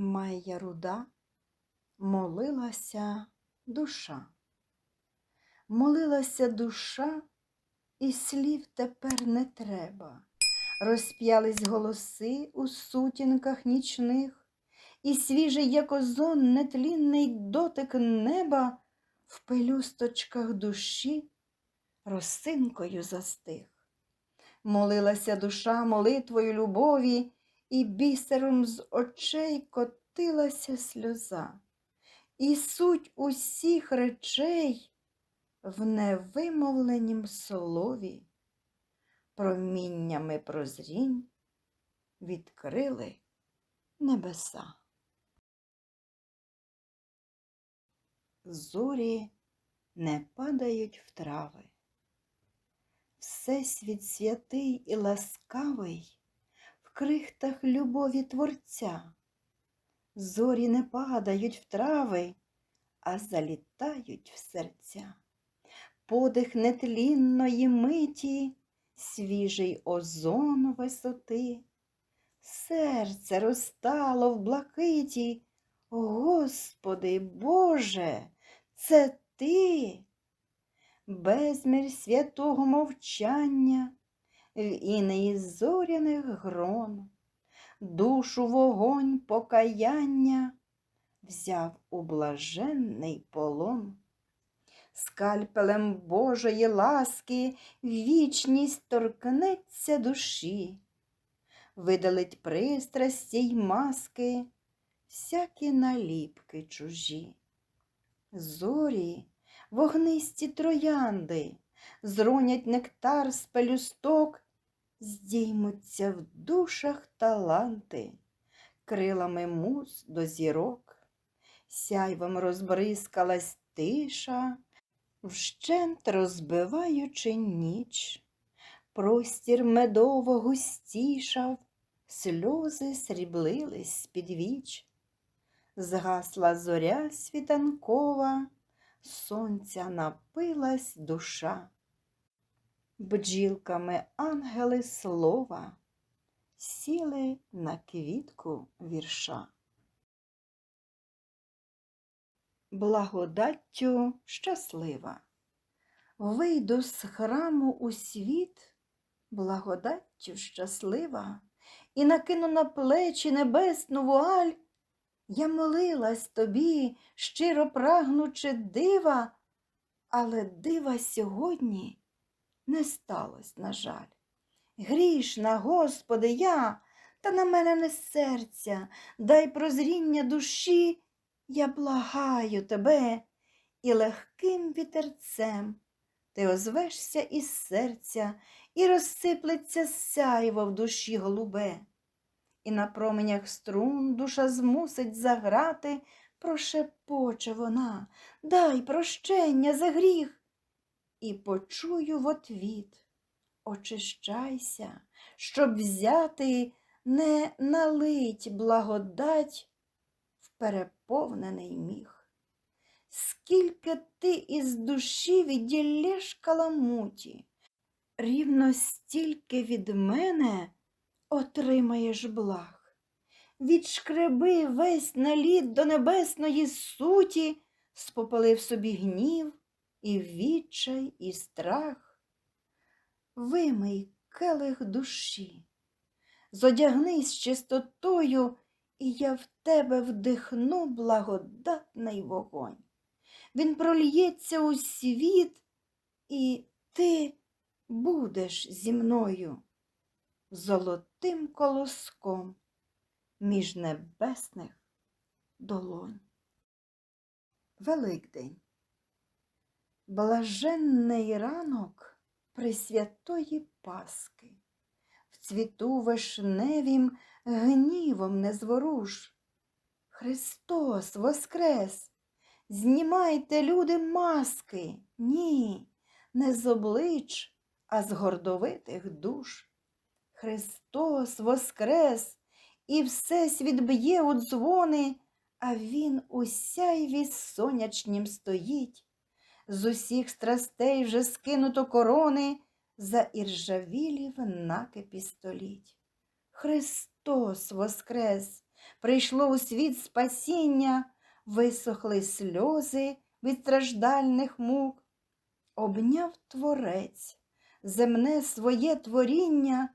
Майя руда молилася душа. Молилася душа, і слів тепер не треба. Розп'ялись голоси у сутінках нічних, і свіжий, як озон, нетлінний дотик неба в пелюсточках душі росинкою застиг. Молилася душа молитвою любові, і бісером з очей котилася сльоза. І суть усіх речей в невимовленім слові, проміннями прозрінь відкрили небеса. Зорі не падають в трави. Всесвіт святий і ласкавий крихтах любові Творця. Зорі не падають в трави, а залітають в серця. Подих нетлінної миті, свіжий озон висоти. Серце розтало в блакиті. Господи Боже, це ти, безмір святого мовчання, в інеї зоряних грон, душу вогонь покаяння взяв у блаженний полон. Скальпелем Божої ласки вічність торкнеться душі, видалить пристрасті й маски, всякі наліпки чужі. Зорі, вогнисті троянди, зронять нектар з пелюсток, здіймуться в душах таланти, крилами муз до зірок, сяйвом розбризкалась тиша, вщент розбиваючи ніч, простір медово густішав, сльози сріблились з-під віч. Згасла зоря світанкова, сонця напилась душа. Бджілками ангели слова сіли на квітку вірша. Благодаттю щаслива. Вийду з храму у світ, благодаттю щаслива, і накину на плечі небесну вуаль. Я молилась тобі, щиро прагнучи дива, але дива сьогодні не сталося, на жаль. Грішна, Господи, я, та на мене не серця, дай прозріння душі, я благаю тебе, і легким вітерцем ти озвешся із серця і розсиплеться сяйво в душі голубе. І на променях струн душа змусить заграти, прошепоче вона, дай прощення за гріх. І почую в отвіт очищайся, щоб взяти не налить благодать в переповнений міг. Скільки ти із душі відділєш каламуті, рівно стільки від мене отримаєш благ. Відшкреби весь наліт до небесної суті, спопалив собі гнів і відчай, і страх. Вимий келих душі, зодягнись чистотою, і я в тебе вдихну благодатний вогонь. Він прольється у світ, і ти будеш зі мною золотим колоском між небесних долонь. Великдень. Блаженний ранок Пресвятої Паски, в цвіту вишневім гнівом не зворуш. Христос воскрес! Знімайте, люди, маски, ні, не з облич, а з гордовитих душ. Христос воскрес, і всесвіт б'є у дзвони, а Він у сяйві сонячнім стоїть. З усіх страстей вже скинуто корони за іржавілі в накипі століть. Христос воскрес, прийшло у світ спасіння, висохли сльози від страждальних мук. Обняв творець, земне своє творіння,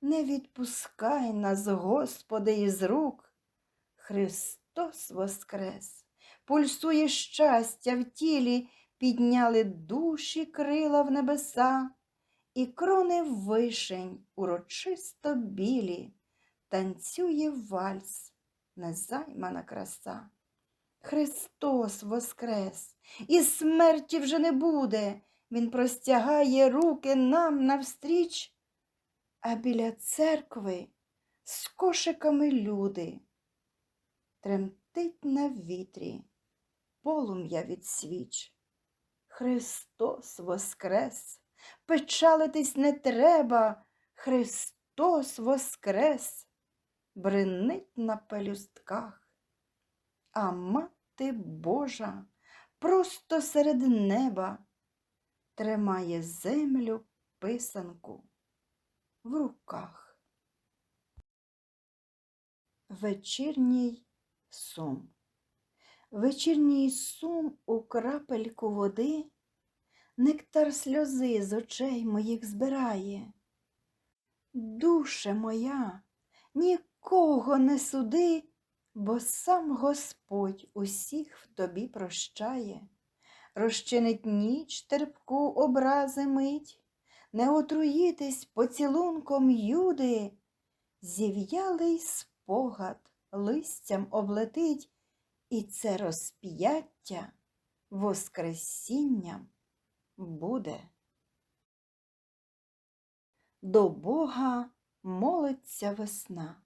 не відпускай нас, Господи, із рук. Христос воскрес, пульсує щастя в тілі, підняли душі крила в небеса, і крони вишень урочисто білі, танцює вальс, незаймана краса. Христос воскрес, і смерті вже не буде. Він простягає руки нам навстріч, а біля церкви з кошиками люди. Тремтить на вітрі полум'я від свіч. Христос воскрес, печалитись не треба, Христос воскрес, бренить на пелюстках, а мати Божа просто серед неба тримає землю писанку в руках. Вечірній сум. Вечірній сум у крапельку води, нектар сльози з очей моїх збирає. Душе моя, нікого не суди, бо сам Господь усіх в тобі прощає, розчинить ніч терпку образи мить, не отруїтись поцілунком юди, зів'ялий спогад листям облетить, і це розп'яття воскресінням буде. До Бога молиться весна.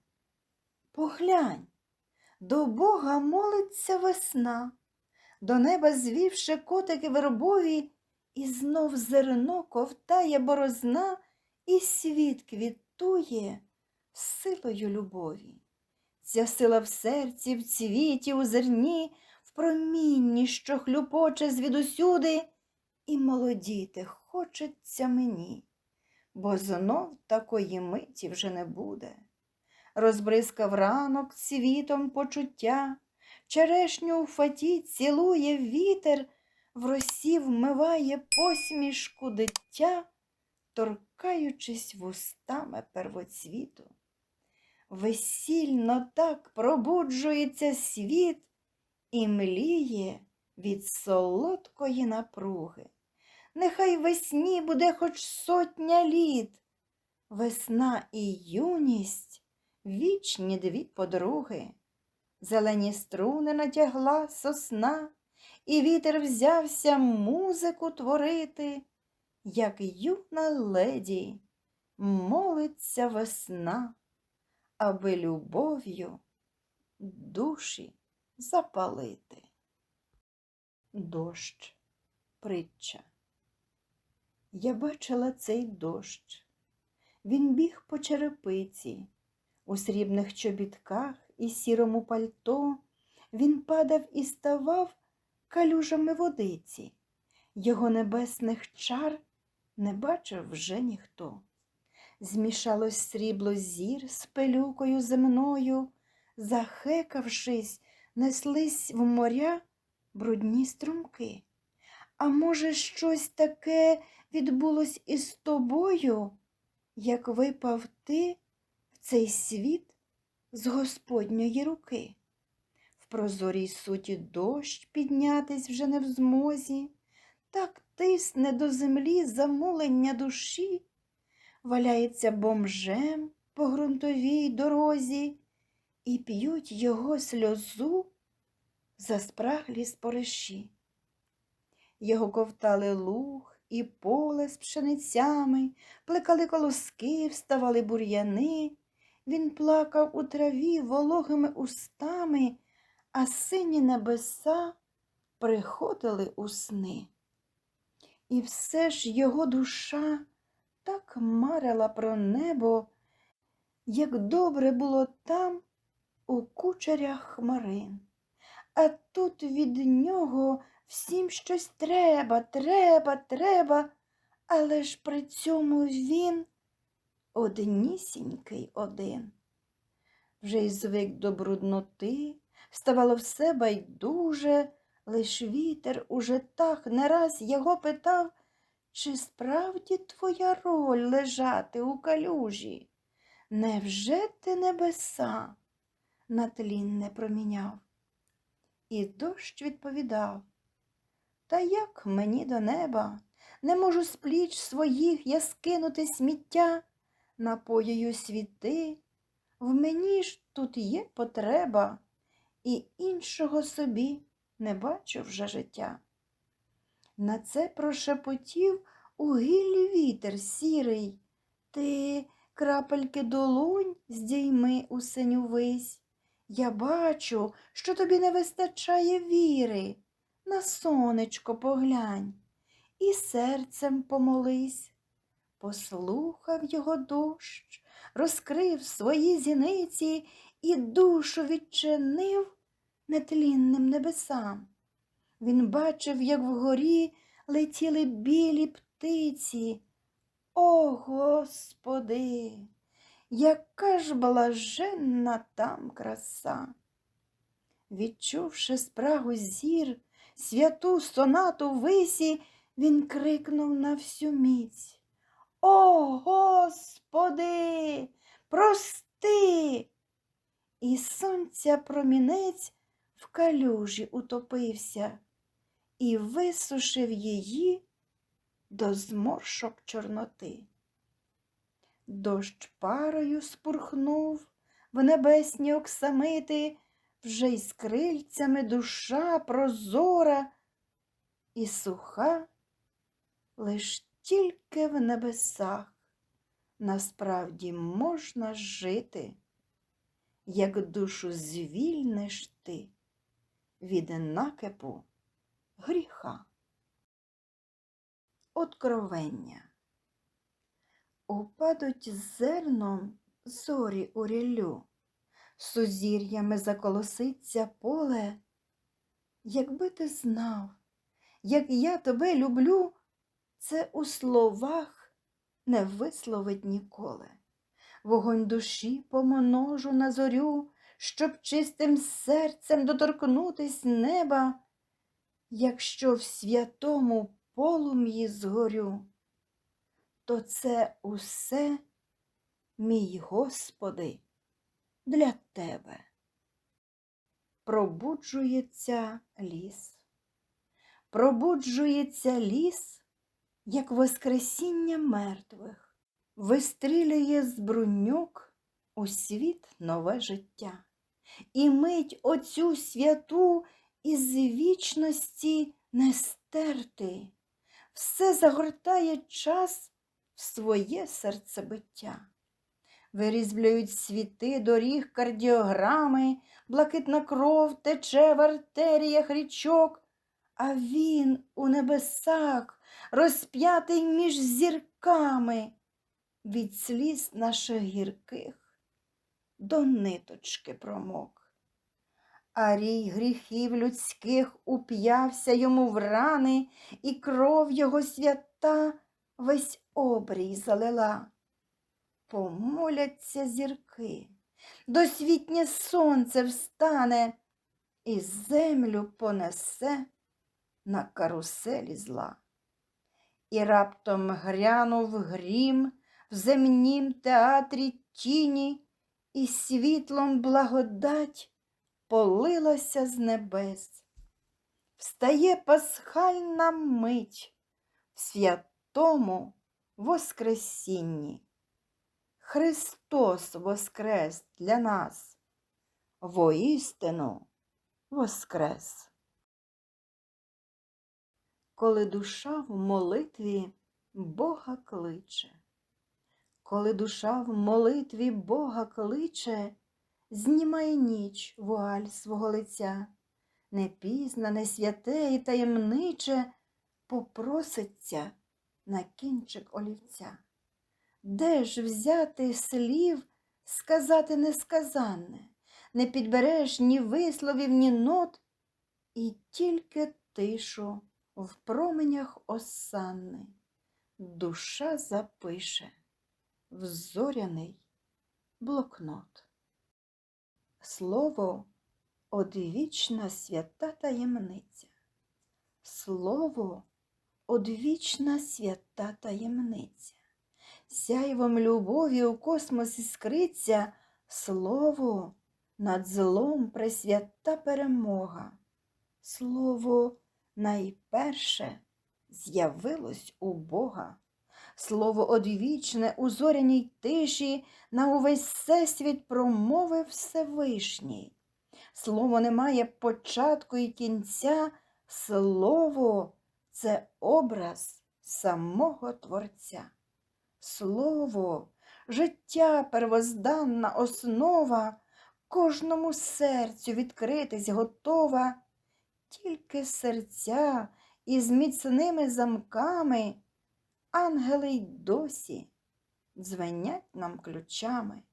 Поглянь, до Бога молиться весна, до неба звівши котики вербові, і знов зерно ковтає борозна, і світ квітує силою любові. Ця сила в серці, в цвіті, у зерні, в промінні, що хлюпоче звідусюди, і молодіти хочеться мені, бо знов такої миті вже не буде. Розбризкав ранок цвітом почуття, черешню у фаті цілує вітер, в росі вмиває посмішку дитя, торкаючись вустами первоцвіту. Весільно так пробуджується світ і мліє від солодкої напруги. Нехай весні буде хоч сотня літ, весна і юність вічні дві подруги. Зелені струни натягла сосна, і вітер взявся музику творити, як юна леді молиться весна аби любов'ю душі запалити. Дощ, притча. Я бачила цей дощ. Він біг по черепиці, у срібних чобітках і сірому пальто. Він падав і ставав калюжами водиці. Його небесних чар не бачив вже ніхто змішалось срібло зір з пилюкою земною, захекавшись, неслись в моря брудні струмки. А може, щось таке відбулось із тобою, як випав ти в цей світ з Господньої руки? В прозорій суті дощ піднятись вже не в змозі, так тисне до землі замулення душі валяється бомжем по ґрунтовій дорозі і п'ють його сльозу за спраглі спориші. Його ковтали луг і поле з пшеницями, плекали колоски, вставали бур'яни. Він плакав у траві вологими устами, а сині небеса приходили у сни. І все ж його душа так марила про небо, як добре було там у кучерях хмарин. А тут від нього всім щось треба, треба, треба, але ж при цьому він однісінький один. вже й звик до брудноти, ставало все байдуже, лиш вітер уже так не раз його питав, чи справді твоя роль лежати у калюжі? Невже ти небеса на тлін не проміняв? І дощ відповідав, Та як мені до неба? Не можу з пліч своїх я скинути сміття, напоюю світи, в мені ж тут є потреба, і іншого собі не бачу вже життя. На це прошепотів у гіллі вітер сірий. Ти крапельки долонь здійми у синю вись. Я бачу, що тобі не вистачає віри. На сонечко поглянь і серцем помолись. Послухав його дощ, розкрив свої зіниці і душу відчинив нетлінним небесам. Він бачив, як вгорі летіли білі птиці. О, Господи, яка ж блаженна там краса! Відчувши спрагу зір, святу сонату висі, він крикнув на всю міць. О, Господи, прости! І сонця промінець в калюжі утопився і висушив її до зморшок чорноти. Дощ парою спурхнув в небесні оксамити, вже й з крильцями душа прозора і суха, лиш тільки в небесах насправді можна жити, як душу звільниш ти від накипу гріха. Откровення. Упадуть зерном зорі у ріллю, сузір'ями заколоситься поле. Якби ти знав, як я тебе люблю, це у словах не висловить ніколи. Вогонь душі помножу на зорю, щоб чистим серцем доторкнутись неба, якщо в святому полум'ї згорю, то це усе, мій Господи, для тебе. Пробуджується ліс, пробуджується ліс, як воскресіння мертвих, вистрілює з бруньок у світ нове життя, і мить оцю святу із вічності не стерти, все загортає час в своє серцебиття. Вирізблюють світи доріг кардіограми, блакитна кров тече в артеріях річок, а він у небесах, розп'ятий між зірками, від сліз наших гірких до ниточки промок. А рій гріхів людських уп'явся йому в рани, і кров його свята весь обрій залила. Помоляться зірки, досвітнє сонце встане і землю понесе на каруселі зла. І раптом грянув грім в земнім театрі тіні, і світлом благодать полилася з небес. Встає пасхальна мить в святому Воскресінні. Христос воскрес для нас, воістину воскрес. Коли душа в молитві Бога кличе, коли душа в молитві Бога кличе, знімає ніч вуаль свого лиця, непізнане, святе і таємниче попроситься на кінчик олівця. Де ж взяти слів сказати несказанне, не підбереш ні висловів, ні нот, і тільки тишу в променях осанни душа запише в зоряний блокнот. Слово одвічна свята таємниця. Слово одвічна свята таємниця. Сяйвом любові у космос іскриться Слово над злом пресвята перемога. Слово найперше з'явилось у Бога. Слово одвічне у зоряній тиші на увесь всесвіт промовив Всевишній. Слово не має початку і кінця, слово це образ самого Творця. Слово, життя первозданна основа, кожному серцю відкритись готова, тільки серця із міцними замками, ангели й досі дзвенять нам ключами.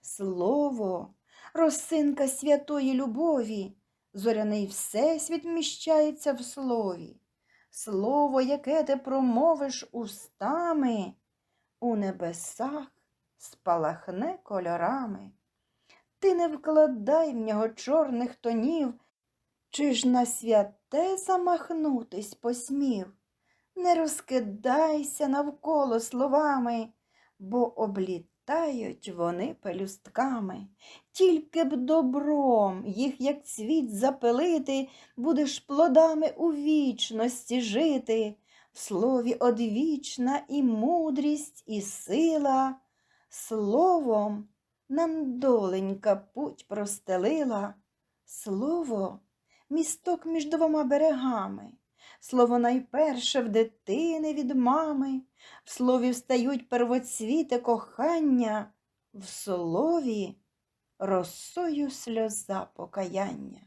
Слово, росинка святої любові, зоряний всесвіт вміщається в слові. Слово, яке ти промовиш устами, у небесах спалахне кольорами. Ти не вкладай в нього чорних тонів, чи ж на святе замахнутись посмів. Не розкидайся навколо словами, бо облітають вони пелюстками. Тільки б добром їх, як цвіт, запилити, будеш плодами у вічності жити. В слові одвічна і мудрість, і сила. Словом нам доленька путь простелила. Слово місток між двома берегами. Слово найперше в дитини від мами, в слові встають первоцвіти кохання, в слові росою сльоза покаяння.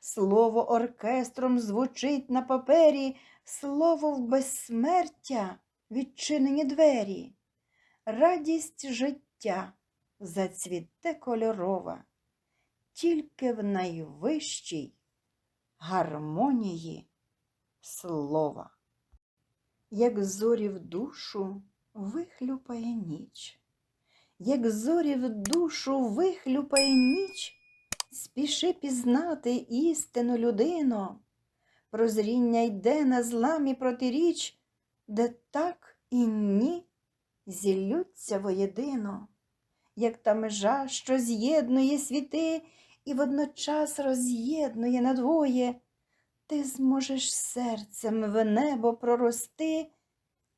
Слово оркестром звучить на папері, слово в безсмертя відчинені двері. Радість життя зацвіте кольорова, тільки в найвищій гармонії слова. Як зорі в душу вихлюпає ніч, як зорі в душу вихлюпає ніч, спіши пізнати істину людино, прозріння йде на зламі протиріч, де так і ні зіллються воєдино, як та межа, що з'єднує світи і водночас роз'єднує надвоє, ти зможеш серцем в небо прорости,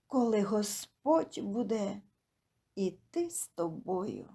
коли Господь буде іти з тобою.